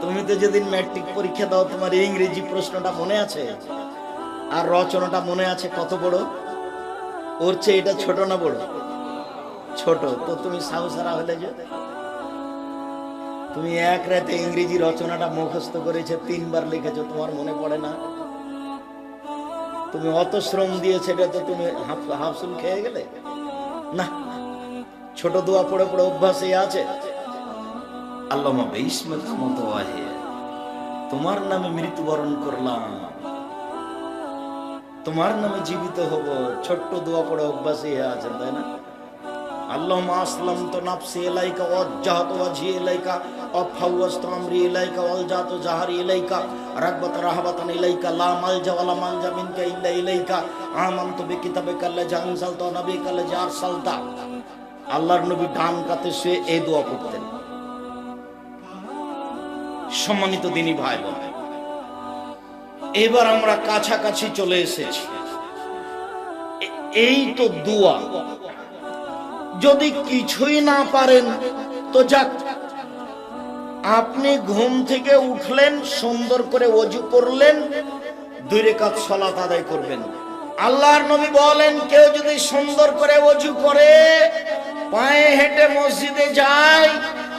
তুমি তো যেদিন ম্যাট্রিক পরীক্ষা দাও, তোমার ইংরেজি প্রশ্নটা মনে আছে? আর রচনাটা মনে আছে কত বড়? ওর চেয়ে এটা ছোট না বড়? ছোট। তো তুমি সাহসারা হলে যে। তুমি এক রাতে ইংরেজি রচনাটা মুখস্থ করেছে, তিনবার লিখেছো, তোমার মনে পড়ে না? তুমি অত শ্রম দিয়েছে, এটা তো তুমি হাফ- হাফসুল খেয়ে গেলে? না। ছোট দোয়া পড়ে পড়ে অভ্যাসে আছে। আল্লামা বেইসমত তোমার নামে মৃত্যুবরণ করলাম। তোমার নামে জীবিত হব, ছোট্ট দোয়া পড়ে অভ্যাসে আছেন, তাই না? আল্লাহ আসলাম তো নাফসি এলাইকা ওয়াজ্জাহাতু ওয়াজহি ইলাইকা ওয়াফাওয়াজতু আমরি ইলাইকা ওয়ালজাতু জাহারি ইলাইকা, রাগবাত রাহবাতান ইলাইকা, লা মালজা ওয়ালা মালজা মিনকা ইল্লা ইলাইকা, আমানতু বিকিতাবিকা আল্লাযী আনজালতা ওয়া নাবিয়িকা আল্লাযী আরসালতা। আল্লাহর নবী ডান কাতে শুয়ে এই দোয়া পড়তেন। সম্মানিত দিনী ভাই বোন। এবার আমরা কাছাকাছি চলে এসেছি। এই তো দোয়া। যদি কিছুই না পারেন, তো যাক। আপনি ঘুম থেকে উঠলেন, সুন্দর করে অজু করলেন, দুই রেখাত সলাত আদায় করবেন। আল্লাহর নবী বলেন, কেউ যদি সুন্দর করে অজু করে, পায়ে হেঁটে মসজিদে যায়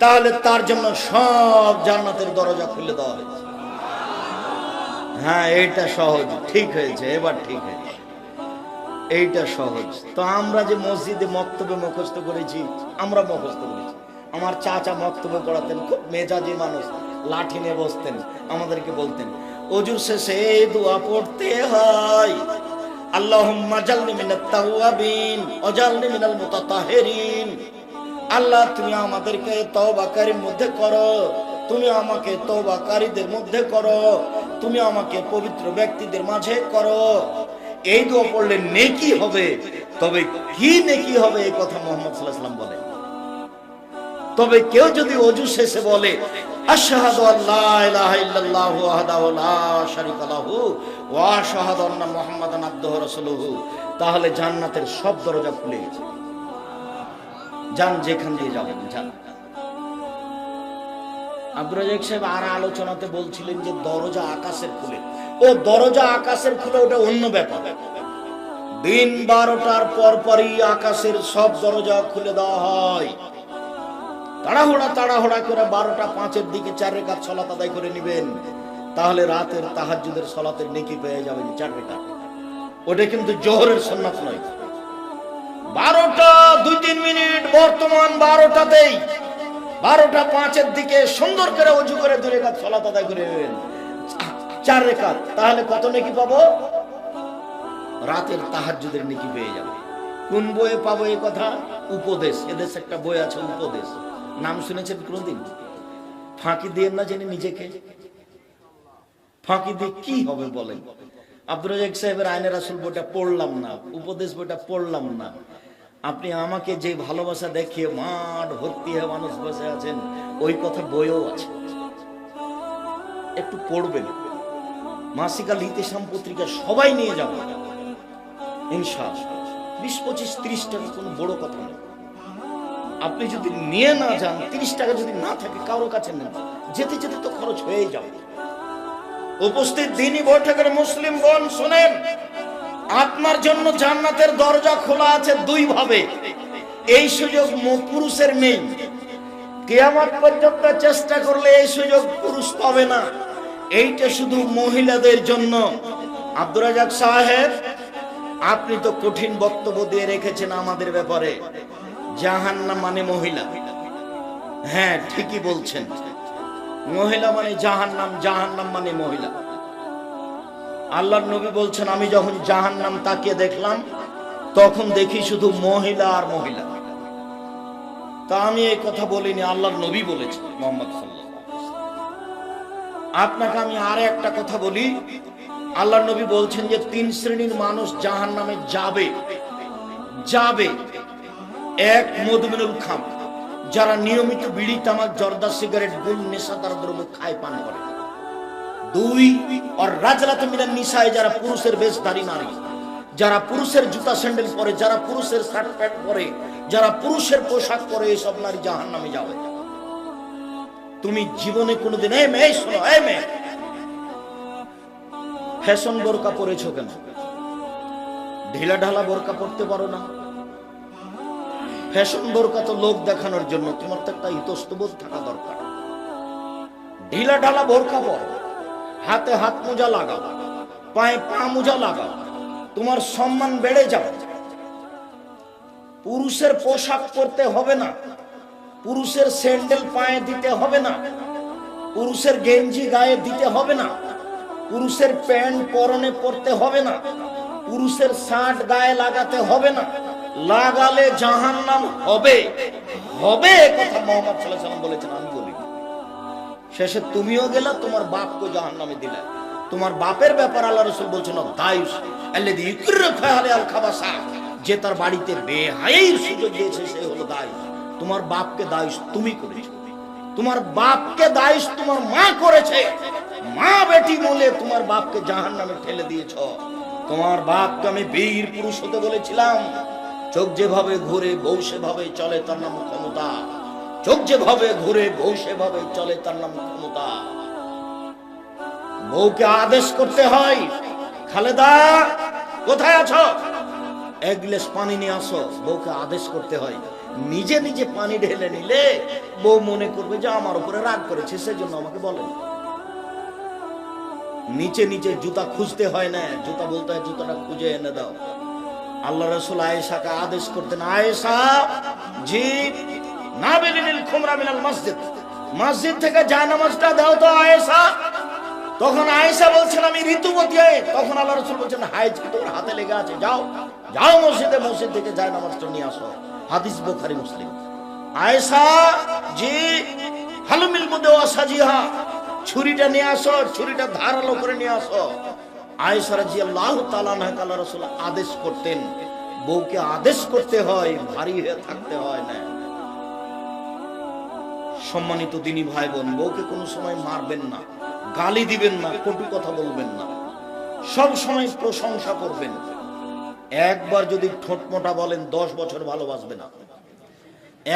তাহলে তার জন্য সব জান্নাতের দরজা খুলে দেওয়া হয়েছে। হ্যাঁ এটা সহজ। ঠিক হয়েছে, এবার ঠিক হয়েছে। এইটা সহজ। তো আমরা যে মসজিদে মক্তবে মুখস্থ করেছি, আমরা মুখস্থ করেছি। আমার চাচা মক্তব্য পড়াতেন, খুব মেজাজি মানুষ। লাঠি নিয়ে বসতেন, আমাদেরকে বলতেন অজু শেষে দোয়া পড়তে হয়। আল্লাহ জালনি মিনাত তাওয়াবিন ওয়াজালনি মিনাল মুতাতাহিরিন। আল্লাহ, তুমি আমাদেরকে তওবাকারীর মধ্যে করো। তুমি আমাকে তওবাকারীদের মধ্যে করো। তুমি আমাকে পবিত্র ব্যক্তিদের মাঝে করো। এই দোয়া পড়লে নেকি হবে। তবে কি নেকি হবে, এই কথা মোহাম্মদ সাল্লাম বলেন তবে কেউ যদি অজু শেষে বলে, আশহাদু আল্লা ইলাহা ইল্লাল্লাহু ওয়াহদাহু লা লাহু ওয়া আশহাদু আন্না মুহাম্মাদান আবদুহু রাসূলুহু, তাহলে জান্নাতের সব দরজা খুলে গেছে। যান, যেখান দিয়ে যাবেন, যান। আব্দুর সাহেব আর আলোচনাতে বলছিলেন যে দরজা আকাশের খুলে। ও দরজা আকাশের খুলে, ওটা অন্য ব্যাপার। দিন বারোটার পর পরই আকাশের সব দরজা খুলে দেওয়া হয়। তাড়াহুড়া তাড়াহুড়া করে বারোটা পাঁচের দিকে চার রেখা সলাত আদায় করে নেবেন। তাহলে রাতের তাহাজ্জুদের সলাতের নেকি পেয়ে যাবেন চার রেখা ওটা কিন্তু জোহরের সন্ন্যাস নয়। বারোটা দুই তিন মিনিট, বর্তমান বারোটাতেই, বারোটা পাঁচের দিকে সুন্দর করে উঁচু করে দু রেখাত সলাত আদায় করে নেবেন। চার রেখাত, তাহলে কত নেকি পাবো? রাতের তাহাজ্জুদের নেকি পেয়ে যাবে। কোন বইয়ে পাবো এই কথা? উপদেশ, এদেশ একটা বই আছে, উপদেশ। নাম শুনেছেন কোনদিন? ফাঁকি দিয়ে না জেনে নিজেকে। ফাঁকি দিয়ে কি হবে বলেন? আব্দুর রাজাক সাহেবের আইনের আসল বইটা পড়লাম না, উপদেশ বইটা পড়লাম না। আপনি আমাকে যে ভালোবাসা দেখিয়ে মাঠ ভর্তি হয়ে মানুষ বসে আছেন, ওই কথা বইও আছে। একটু পড়বেন। মাসিকা লিতেশাম পত্রিকা সবাই নিয়ে যাব। ইনশাআল্লাহ। বিশ, পঁচিশ, ত্রিশ টাকা কোনো বড় কথা নয় আপনি যদি নিয়ে না যান, তিরিশ টাকা যদি না থাকে, কারও কাছে নেন। যেতে যেতে তো খরচ হয়ে যাবে। উপস্থিত দিনই বৈঠকের মুসলিম বোন, শোনেন। আপনার জন্য জান্নাতের দরজা খোলা আছে দুই ভাবে এই সুযোগ পুরুষের নেই। কেয়ামত পর্যন্ত চেষ্টা করলে এই সুযোগ পুরুষ পাবে না। এইটা শুধু মহিলাদের জন্য। আব্দুর রাজাক সাহেব, আপনি তো কঠিন বক্তব্য দিয়ে রেখেছেন আমাদের ব্যাপারে। জাহান্নাম মানে মহিলা। হ্যাঁ ঠিকই বলছেন। মহিলা মানে জাহান্নাম জাহান্নাম মানে মহিলা। আল্লাহর নবী বলছেন, আমি যখন জাহান্নাম তাকিয়ে দেখলাম, তখন দেখি শুধু মহিলা আর মহিলা। তা আমি এই কথা বলিনি, আল্লাহর নবী বলেছেন মোহাম্মদ আপনাকে আমি আর একটা কথা বলি আল্লাহ নবী বলছেন যে, তিন শ্রেণির মানুষ জাহান নামে যাবে যাবে। এক মধুমিনুল খাম যারা নিয়মিত বিড়ি, তামাক, জর্দা, সিগারেট গুল নেশাদার দ্রব্য খায়, পান করে। দুই আর রাজলাতে মিলান নিশায় যারা পুরুষের বেশধারী নারী, যারা পুরুষের জুতা স্যান্ডেল পরে, যারা পুরুষের শার্ট প্যান্ট পরে, যারা পুরুষের পোশাক পরে, এসব নারী জাহান নামে যাবে তুমি জীবনে কোনোদিন এ মেয়ে, শোনো এ মেয়ে, ফ্যাশন বোরকা পরেছো কেন? ঢিলা ঢালা বোরকা পরতে পারো না। ফ্যাশন বোরকা তো লোক দেখানোর জন্য তোমার তো একটা ইতস্তবোধ থাকা দরকার। ঢিলা ঢালা বোরকা পর, হাতে হাত মোজা লাগাও, পায়ে পা মোজা লাগাও, তোমার সম্মান বেড়ে যাবে। পুরুষের পোশাক পরতে হবে না, পুরুষের স্যান্ডেল পায়ে দিতে হবে না, পুরুষের গেঞ্জি গায়ে দিতে হবে না, পুরুষের প্যান্ট পরনে পরতে হবে না, পুরুষের শার্ট গায়ে লাগাতে হবে না। লাগালে জাহান্নাম হবে। হবে কথা মোহাম্মদ আলাইহি সাল্লাম বলেছেন, আমি বলি। শেষে তুমিও গেলা, তোমার বাপকে জাহান্নামে দিলে। তোমার বাপের ব্যাপার আল্লাহ রসুল বলছেন দায়ুস যে তার বাড়িতে বেহায়ের সুযোগ দিয়েছে, সে হলো দায়ুস তোমার বাপকে দায়ুস তুমি করেছ। তোমার বাপকে দায়ুস তোমার মা করেছে। মা বেটি বলে তোমার বাপকে জাহান্নামে ঠেলে দিয়েছ। তোমার বাপকে আমি বীর পুরুষ হতে বলেছিলাম। চোখ যেভাবে ঘুরে বউ সেভাবে চলে, তার নাম ক্ষমতা। চোখ যেভাবে ঘুরে বউ সেভাবে চলে, তার নাম ক্ষমতা। বউকে আদেশ করতে হয়, খালেদা, কোথায় আছো? এক গ্লাস পানি নিয়ে আসো, বউকে আদেশ করতে হয়। নিজে নিজে পানি ঢেলে নিলে বউ মনে করবে যে আমার উপরে রাগ করেছে, সেজন্য আমাকে বলেন নিচে নিচে জুতা খুঁজতে হয় না, জুতা বলতে হয়, জুতাটা খুঁজে এনে দাও। আল্লাহ রসুল আয়েশাকে আদেশ করতেন, আয়েশা, জি, না বেরিনিল খুমরা মিনাল মসজিদ। মসজিদ থেকে যায় নামাজটা দাও তো আয়েশা। তখন আয়েশা বলছেন, আমি ঋতুবতী হয়ে তখন আল্লাহ রসুল বলছেন হাইজ তোর হাতে লেগে আছে, যাও যাও মসজিদে, মসজিদ থেকে যায় নামাজটা নিয়ে আসো। হাদিস বোখারি, মুসলিম। আয়েশা, জি, হালুমিল মধ্যে অসাজিহা ছুরিটা নিয়ে আসো, ছুরিটা ধারালো করে নিয়ে আসো। আদেশ করতেন, বউকে আদেশ করতে হয়, ভারী হয়ে থাকতে হয় না। সম্মানিত দিনী ভাই বোন বউকে কোনো সময় মারবেন না, গালি দিবেন না, কটু কথা বলবেন না, সব সময় প্রশংসা করবেন। একবার যদি ঠোঁট মোটা বলেন, দশ বছর ভালোবাসবে না।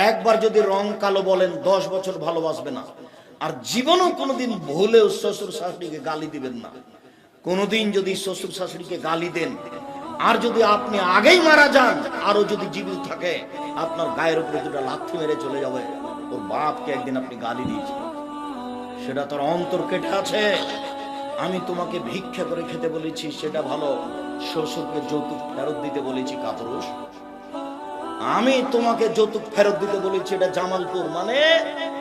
একবার যদি রং কালো বলেন, দশ বছর ভালোবাসবে না। আর জীবনও কোনোদিন ভুলেও শ্বশুর শাশুড়িকে গালি দিবেন না। কোনোদিন যদি শ্বশুর শাশুড়িকে গালি দেন, আর যদি আপনি আগেই মারা যান আরও যদি জীবিত থাকে, আপনার গায়ের উপরে দুটো লাথি মেরে চলে যাবে। ওর বাপকে একদিন আপনি গালি দিয়েছেন। সেটা তোর অন্তর কেটে আছে। আমি তোমাকে ভিক্ষা করে খেতে বলেছি, সেটা ভালো। শ্বশুরকে যৌতুক ফেরত দিতে বলেছি, কাপুরুষ। আমি তোমাকে যৌতুক ফেরত দিতে বলেছি, এটা জামালপুর মানে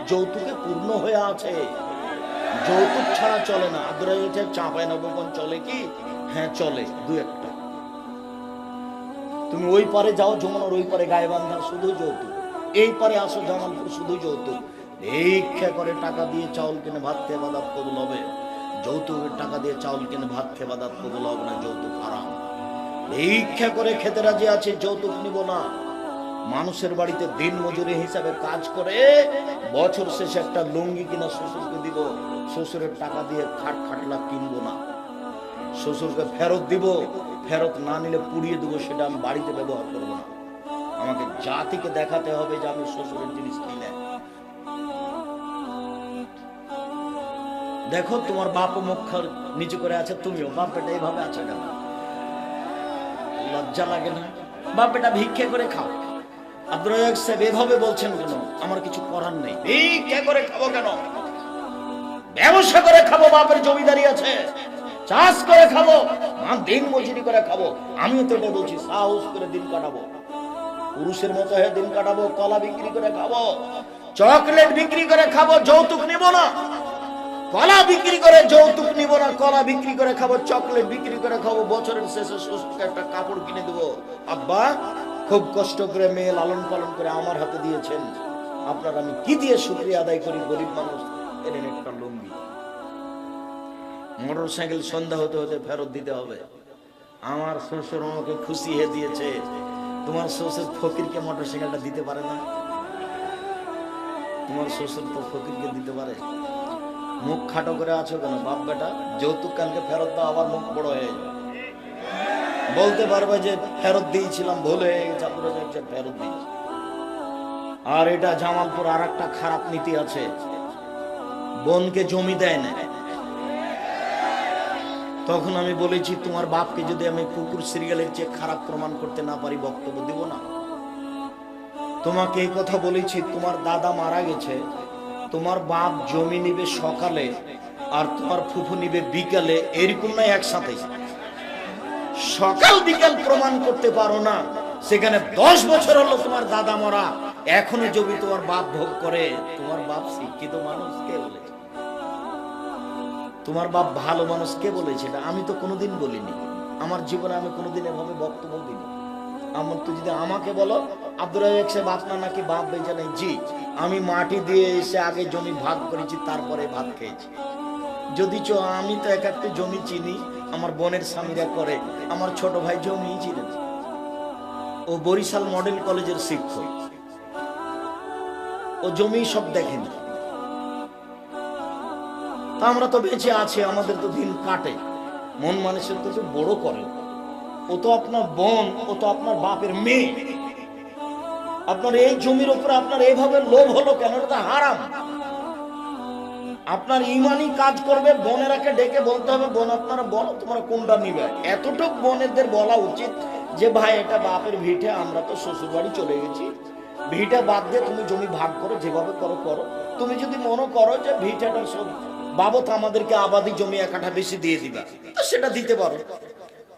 যৌতুকে পূর্ণ হয়ে আছে। যৌতুক ছাড়া চলে না। আদরা চাঁপায় নবগণ চলে কি? হ্যাঁ চলে, দু একটা। তুমি ওই পারে যাও, যমুনার ওই পারে গায়ে বান্ধা শুধু যৌতুক। এই পারে আসো, জামালপুর শুধু যৌতুক। ভিক্ষা করে টাকা দিয়ে চাউল কিনে ভাত খেয়ে বাদাত কবুল হবে। যৌতুকের টাকা দিয়ে চাউল কিনে ভাত খেয়ে বাদাত কবুল হবে না, যৌতুক হারাম। ভিক্ষা করে খেতে রাজি আছে, যৌতুক নিব না। মানুষের বাড়িতে দিন মজুরি হিসাবে কাজ করে বছর শেষে একটা লুঙ্গি কিনা শ্বশুরকে দিব, শ্বশুরের টাকা দিয়ে খাট খাটলা কিনবো না। শ্বশুরকে ফেরত দিব, ফেরত না নিলে পুড়িয়ে দেবো সেটা আমি বাড়িতে ব্যবহার করব না। আমাকে জাতিকে দেখাতে হবে যে আমি শ্বশুরের জিনিস কিনে। দেখো তোমার বাপ মুখ নিচু করে আছে, তুমিও। বাপ বেটা এইভাবে আছো কেন? লজ্জা লাগে না? বাপ বেটা ভিক্ষে করে খাও। এভাবে বলছেন কেন? আমার কিছু করার নেই। করে খাব কেন? ব্যবসা করে খাব, বাপের জমিদারি আছে। চাষ করে খাব, মা দিন মজুরি করে খাব। তো বলছি, সাহস করে দিন কাটাবো। পুরুষের মতো হয়ে দিন কাটাবো, কলা বিক্রি করে খাব, চকলেট বিক্রি করে খাব, যৌতুক নিব না। কলা বিক্রি করে যৌতুক নিব না, কলা বিক্রি করে খাব, চকলেট বিক্রি করে খাব, বছরের শেষে শ্বশুরকে একটা কাপড় কিনে দেবো। আব্বা খুব কষ্ট করে মেয়ে লালন পালন করে আমার হাতে দিয়েছেন। আপনার আমি কি দিয়ে শুক্রিয়া আদায় করি, গরিব মানুষ? এনেন একটা লুঙ্গি। মোটর সাইকেল সন্ধ্যা হতে হতে ফেরত দিতে হবে। আমার শ্বশুর আমাকে খুশি হয়ে দিয়েছে। তোমার শ্বশুর ফকিরকে মোটর সাইকেলটা দিতে পারে না? তোমার শ্বশুর তো ফকিরকে দিতে পারে। মুখ খাটো করে আছো কেন বাপ বেটা যৌতুক কালকে ফেরত দাও, আবার মুখ বড় হয়ে যাবে। বলতে পারবে যে ফেরত দিয়েছিলাম যে ফেরত দিয়েছি। আর এটা জামালপুর আর একটা খারাপ নীতি আছে। বোনকে জমি দেয় না। তখন আমি বলেছি, তোমার বাপকে যদি আমি কুকুর সিরিয়ালের চেয়ে খারাপ প্রমাণ করতে না পারি, বক্তব্য দিব না। তোমাকে এই কথা বলেছি, তোমার দাদা মারা গেছে, তোমার বাপ জমি নিবে সকালে, আর তোমার ফুফু নিবে বিকালে, এরকম নাই একসাথে। সকাল বিকাল প্রমাণ করতে পারো না। সেখানে দশ বছর হলো তোমার দাদা মরা। এখনও জমি তোমার বাপ ভোগ করে, তোমার বাপ শিক্ষিত মানুষ কে বলেছে? তোমার বাপ ভালো মানুষ কে বলেছে? এটা আমি তো কোনোদিন বলিনি। আমার জীবনে আমি কোনোদিন এভাবে বক্তব্য দিইনি। আমার তো যদি আমাকে বলো আব্দুল রাজাক সাহেব, আপনার নাকি বাপ বেঁচে নেই? জি, আমি মাটি দিয়ে এসে আগে জমি ভাগ করেছি, তারপরে ভাত খেয়েছি। যদি চো আমি তো এক একটা জমি চিনি আমার বোনের স্বামীরা করে, আমার ছোট ভাই জমি চিনেন ও বরিশাল মডেল কলেজের শিক্ষক। ও জমি সব দেখেনি। তা আমরা তো বেঁচে আছি, আমাদের তো দিন কাটে। মন মানুষের তো বড় করে। ও তো আপনার বোন, ও তো আপনার বাপের মেয়ে। আপনার এই জমির উপরে আপনার এইভাবে লোভ হলো কেন? এটা হারাম। আপনার ইমানই কাজ করবে, বোনেরাকে ডেকে বলতে হবে, বোন আপনারা বলো তোমরা কোনটা নিবে। এতটুক বোনেদের বলা উচিত যে, ভাই, এটা বাপের ভিটে, আমরা তো শ্বশুর বাড়ি চলে গেছি। ভিটা বাদ দিয়ে তুমি জমি ভাগ করো, যেভাবে করো করো। তুমি যদি মনে করো যে, ভিটাটা সব বাবত আমাদেরকে আবাদি জমি এক কাঠা বেশি দিয়ে দিবা, তো সেটা দিতে পারো।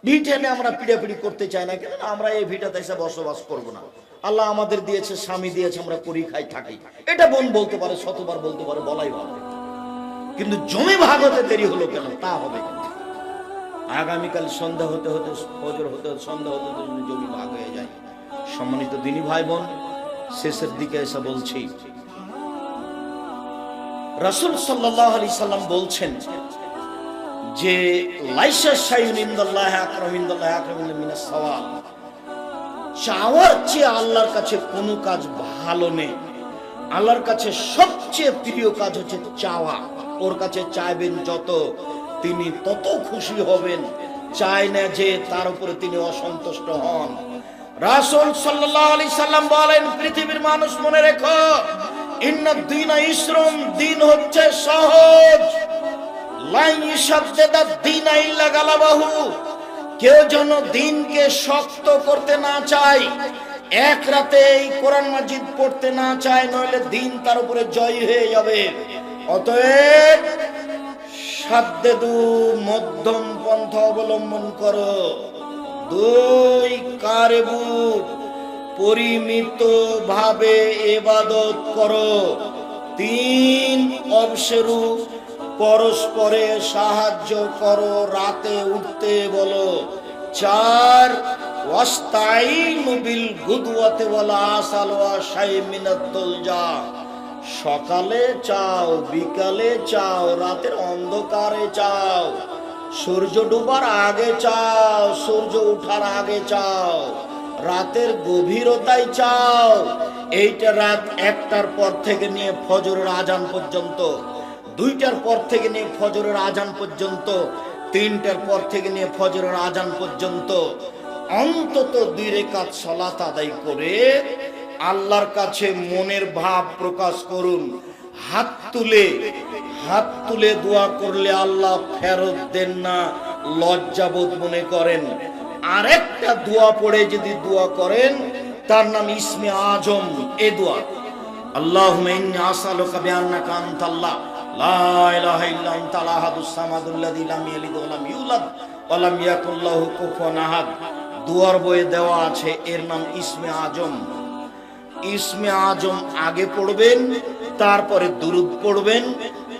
ভিটে এনে আমরা পিড়াপিড়ি করতে চাই না কেন আমরা এই ভিটাতে এসে বসবাস করব না। আল্লাহ আমাদের দিয়েছে, স্বামী দিয়েছে, আমরা করি, খাই, থাকি। এটা বোন বলতে পারে, শতবার বলতে পারে, বলাই ভালো। কিন্তু জমি ভাগ হতে দেরি হলো কেন? তা হবে আগামীকাল সন্ধ্যা হতে হতে, ফজর হতে হতে, সন্ধ্যা হতে হতে জমি ভাগ হয়ে যায়, সম্মানিত দিনী ভাই বোন শেষের দিকে এসে বলছি, রাসূল সাল্লাল্লাহু আলাইহি সাল্লাম বলছেন যে চাওয়ার চেয়ে আল্লাহর কাছে কোনো কাজ ভালো নেই। আল্লাহর কাছে সবচেয়ে প্রিয় কাজ হচ্ছে চাওয়া। ওর কাছে চাইবেন যত, তিনি তত খুশি হবেন। চায় না যে তার উপরে তিনি অসন্তুষ্ট হন। রাসূল সাল্লাল্লাহু আলাইহি সাল্লাম বলেন, পৃথিবীর মানুষ মনে রেখো হচ্ছে সহজ। লাইন কেউ যেন দিনকে শক্ত করতে না চায়, এক রাতে এই কোরআন মাজিদ পড়তে না চায়, নইলে দিন তার উপরে জয় হয়ে যাবে। অতএব সাদ্দেদু মধ্যম পন্থা অবলম্বন করো। দুই কারেবু পরিমিত ভাবে এবাদত করো। তিন অবসরু পরস্পরে সাহায্য করো, রাতে উঠতে বলো। চার, ওয়াস্তাইনু বিল গুদওয়াতে ওয়ালা আসাল ওয়া শাইমিনাতুল যা সকালে চাও, বিকালে চাও, রাতের অন্ধকারে চাও। সূর্য ডুবার আগে চাও, সূর্য উঠার আগে চাও। রাতের গভীরতায় চাও। এইটা রাত একটার পর থেকে নিয়ে ফজরের আজান পর্যন্ত, দুইটার পর থেকে নিয়ে ফজরের আজান পর্যন্ত, তিনটার পর থেকে নিয়ে ফজরের আজান পর্যন্ত, অন্তত দুই রেখাত সলাত আদায় করে আল্লাহর কাছে মনের ভাব প্রকাশ করুন। হাত তুলে হাত তুলে দোয়া করলে আল্লাহ ফেরত দেন না, লজ্জাবোধ মনে করেন। আরেকটা দোয়া পড়ে যদি দোয়া করেন, তার নাম ইসমে আজম, এ দোয়া। আল্লাহ আসালুকা বিআন্নাকা আনতাল্লাহ। লা ইলাহা ইল্লা আনতা আহাদুস সামাদুল্লাযী লাম ইয়ালিদ ওয়া লাম ইউলাদ ওয়া লাম ইয়াকুল লাহু কুফুয়ান আহাদ। দুয়ার বইয়ে দেওয়া আছে, এর নাম ইসমে আজম। ইসমে আজম আগে পড়বেন, তারপরে দুরুদ পড়বেন,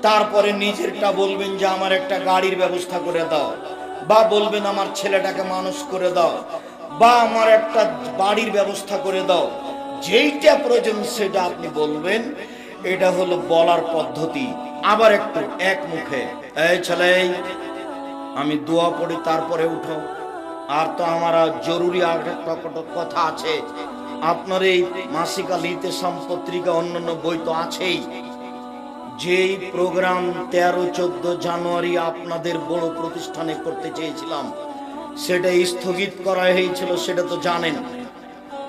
তারপরে নিজেরটা বলবেন যে আমার একটা গাড়ির ব্যবস্থা করে দাও, বা বলবেন আমার ছেলেটাকে মানুষ করে দাও, বা আমার একটা বাড়ির ব্যবস্থা করে দাও, যেইটা প্রয়োজন সেটা আপনি বলবেন, এটা হলো বলার পদ্ধতি। আবার একটু এক মুখে, এই ছেলে, আমি দোয়া পড়ি, তারপরে উঠো। আর তো আমার জরুরি আর একটা কথা আছে। আপনার এই মাসিক আল ইতেসাম পত্রিকা অন্যান্য বই তো আছেই। যেই প্রোগ্রাম তেরো, চোদ্দ জানুয়ারি আপনাদের বড় প্রতিষ্ঠানে করতে চেয়েছিলাম, সেটা স্থগিত করা হয়েছিল, সেটা তো জানেন।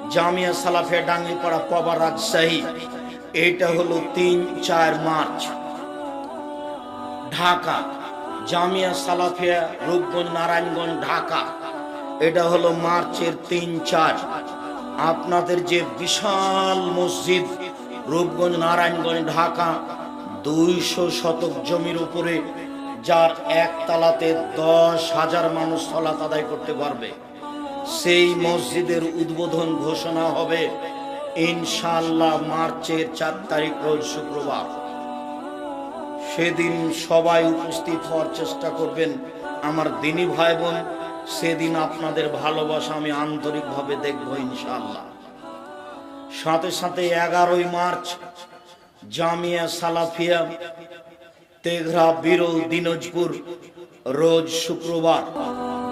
জামিয়া সালাফিয়া ডাঙ্গিপাড়া পবা রাজশাহী, এটা হলো তিন, চার মার্চ। ঢাকা, জামিয়া সালাফিয়া রূপগঞ্জ, নারায়ণগঞ্জ, ঢাকা, এটা হলো মার্চের তিন, চার। আপনাদের যে বিশাল মসজিদ, রূপগঞ্জ, নারায়ণগঞ্জ, ঢাকা, দুইশো শতক জমির উপরে, যার এক তালাতে দশ হাজার মানুষ সলাত আদায় করতে পারবে। সেই মসজিদের উদ্বোধন ঘোষণা হবে ইনশাল্লাহ মার্চের চার তারিখ, রোজ শুক্রবার। সেদিন সবাই উপস্থিত হওয়ার চেষ্টা করবেন। আমার দিনী ভাই বোন সেদিন আপনাদের ভালোবাসা আমি আন্তরিকভাবে দেখব ইনশাল্লাহ সাথে সাথে এগারোই মার্চ, জামিয়া সালাফিয়া, তেঘরা, বিরল দিনাজপুর, রোজ শুক্রবার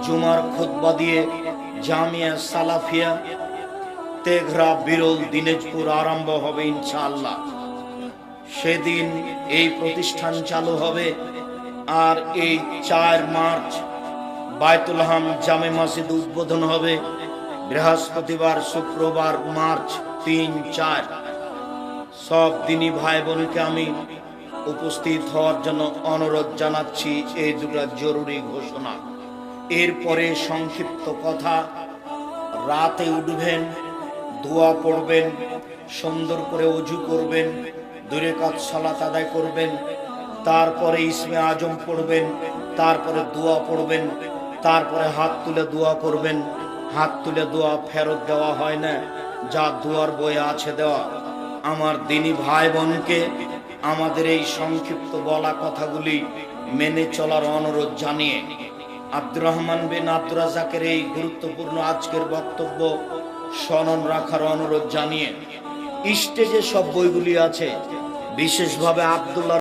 জুমার খুতবা দিয়ে জামিয়া সালাফিয়া, তেঘরা, বিরল দিনাজপুর আরম্ভ হবে ইনশাআল্লাহ। সেদিন এই প্রতিষ্ঠান চালু হবে আর এই চার মার্চ বায়তুল হাম জামে মসজিদ উদ্বোধন হবে বৃহস্পতিবার, শুক্রবার, মার্চ তিন, চার। সব দিনই ভাই বোনকে আমি উপস্থিত হওয়ার জন্য অনুরোধ জানাচ্ছি, এই দুটা জরুরি ঘোষণা। এরপরে সংক্ষিপ্ত কথা। রাতে উঠবেন, দোয়া পড়বেন, সুন্দর করে অজু করবেন দূরে কাজ সালাত আদায় করবেন, তারপরে ইসমে আজম পড়বেন, তারপরে দোয়া পড়বেন তারপরে হাত তুলে দোয়া করবেন। হাত তুলে দোয়া ফেরত দেওয়া হয় না। যা দোয়ার বই আছে দেওয়া। আমার দিনী ভাই বোনকে আমাদের এই সংক্ষিপ্ত বলা কথাগুলি মেনে চলার অনুরোধ জানিয়ে আব্দুর রহমান বিন আব্দুর রাজাকের এই গুরুত্বপূর্ণ আজকের বক্তব্য স্মরণ রাখার অনুরোধ জানিয়ে স্টেজে সব বইগুলি আছে। বিশেষভাবে আব্দুল্লাহ